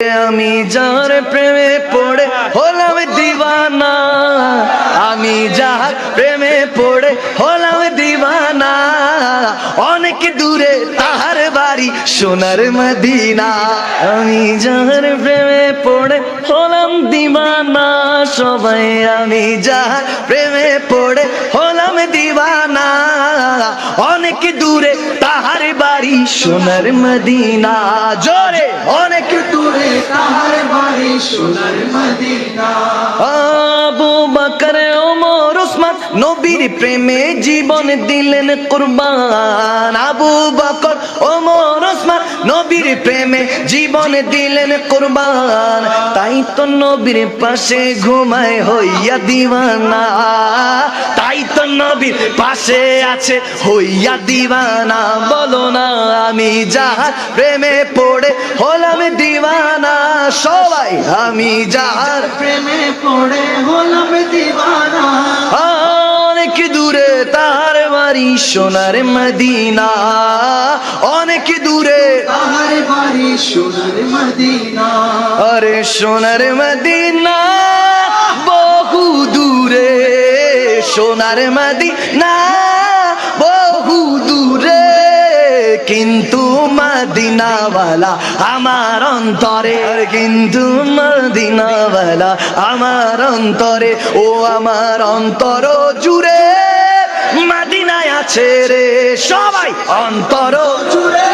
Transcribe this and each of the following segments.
আমি যার প্রেমে পড়ে হলাম দিওয়ানা আমি যার প্রেমে পড়ে হলাম দিওয়ানা অনেক দূরে তাহার বাড়ি সোনার মদিনা। আমি যার প্রেমে পড়ে হলাম দিওয়ানা সবাই আমি যার প্রেমে পড়ে সোনার মদিনা। জোরে। অনেক দূরে তাহার বাড়ি সোনার Medina. Abu Bakr, Omar, Osman নবীর প্রেমে জীবন দিলেন কুরবান। আবু বকর, ওমর ওসমান নবীর প্রেমে জীবন দিলেন কুরবান। তাই তো নবীর পাশে ঘুমায় হইয়া দিওয়ানা। তাই তো নবীর পাশে আছে হইয়া দিওয়ানা। বলো না আমি যাহার প্রেমে পড়ে হলাম দিওয়ানা। সবাই আমি যাহার প্রেমে পড়ে হলাম দিবানা তার বাড়ি সোনার মদিনা। অনেক দূরে। তাহার বাড়ি সোনার মদিনা। আরে সোনার মদিনা বহু দূরে। সোনার মদিনা বহু দূরে। কিন্তু মদিনাওয়ালা আমার অন্তরে। কিন্তু মদিনাওয়ালা আমার অন্তরে। ও আমার অন্তর জুড়ে। আছে রে সবাই। অন্তর জুড়ে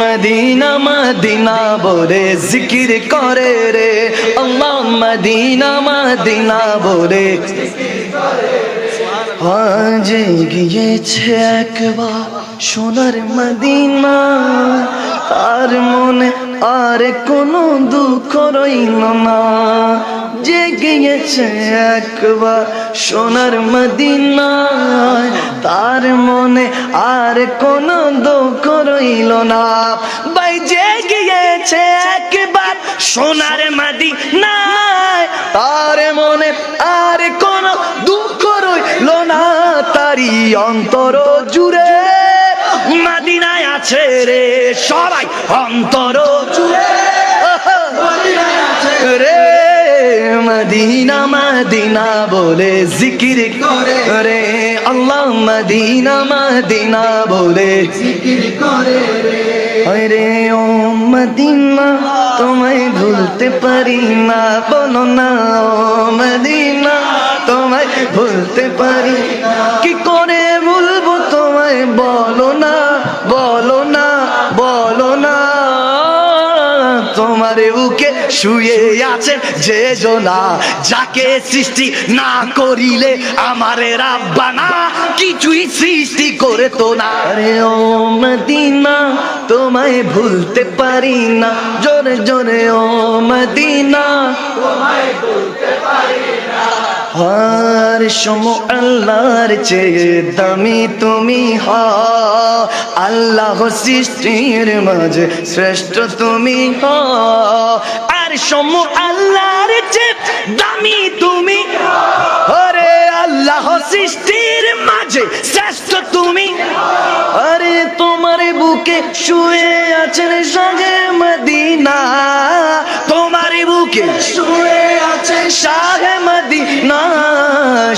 মদিনা মদিনা বলে জিকির করে রে। আল্লাহ মদিনা মদিনা বলে আজ গিয়েছে একবার সোনার মদিনা। আর মনে আর কোনো দুঃখ রইল না। যে গিয়েছে একবার সোনার মদিনায়, তার মনে আর কোনো দুঃখ রইল না। ভাই, যে গিয়েছে একবার সোনার মদিনায়, তার মনে আর কোনো দুঃখ রইল না। তারি অন্তর জুড়ে মাদিনায় আছে রে সবাই অন্তর জুড়ে। রে মদিনা মদিনা বলে জিকির করে। রে আল্লাহ মদিনা মদিনা বলে জিকির করে রে। রে ও মদিনা, তোমায় ভুলতে পারি না, বলো না ও মদিনা, তোমায় ভুলতে পারি কি করে তোমায় বলো না বলো না বলো না তোমার উকে শুয়ে আছে যে জনা যাকে সৃষ্টি না করিলে আমার রাব্বানা কিছুই সৃষ্টি করে তো না। রে ও মদিনা, তোমায় ভুলতে পারি না। জোরে জোরে ও মদিনা। আর সম আল্লাহর চেয়ে দামি তুমি হ আল্লাহ সৃষ্টির মাঝে শ্রেষ্ঠ তুমি হ আর সম আল্লাহর চেয়ে দামি তুমি আরে আল্লাহ সৃষ্টির মাঝে শ্রেষ্ঠ তুমি আরে তোমার বুকে শুয়ে আছেন সাজে মদিনা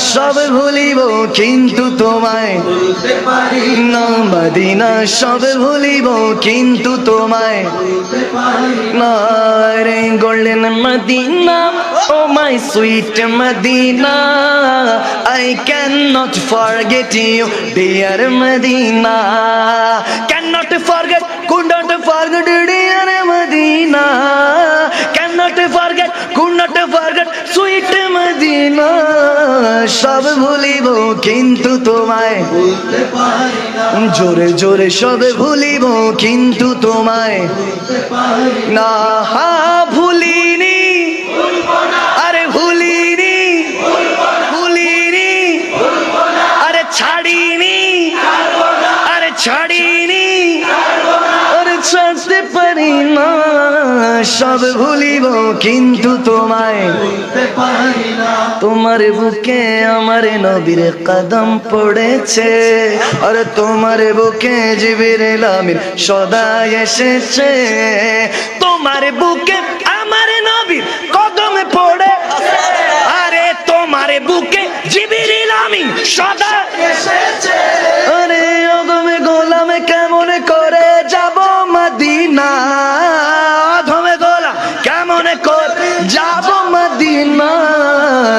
সব ভুলিব, কিন্তু তোমায় বলতে পারি না মদিনা সব ভুলিব, কিন্তু তোমায় বলতে পারি না রে golden Medina, oh my sweet Medina I can not forget you dear Medina. Can not forget could not forget dear Medina. Can not forget could not forget sweet Medina. সব ভুলিব কিন্তু তোমায় জোরে জোরে সব ভুলিব কিন্তু তোমায় না হা ভুলিনি আরে ভুলিনি ভুলিনি আরে ছাড়িনি আরে ছাড়িনি আরে ছাড়তে পারি না সব ভুলিব, কিন্তু তোমায় তোমার বুকে আমার নবীর কদম পড়েছে। আর তোমার বুকে জিবির লামির সদা এসেছে। তোমার বুকে আমার নবীর কদম পড়ে আরে তোমার বুকে জিবির লামিন সদা